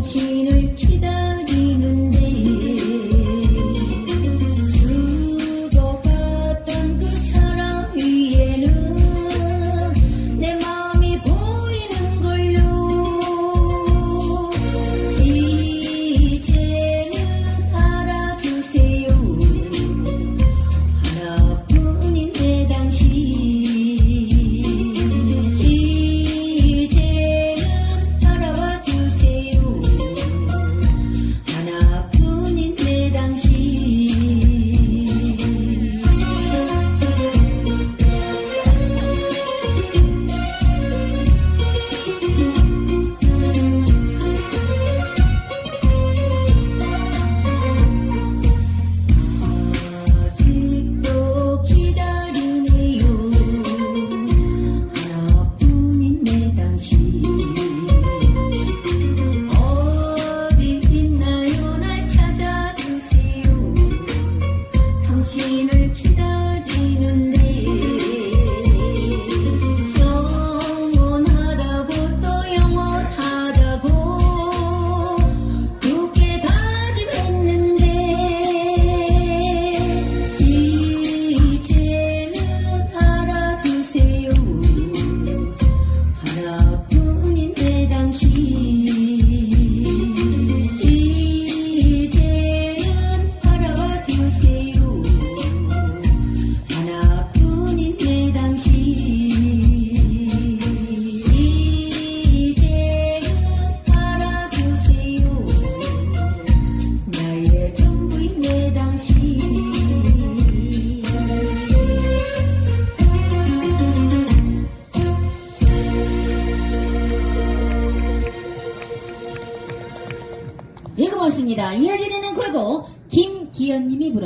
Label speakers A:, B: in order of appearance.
A: 당신을 기다 당신을 예, 고맙습니다. 이어지는 곡고 김기현님이 부르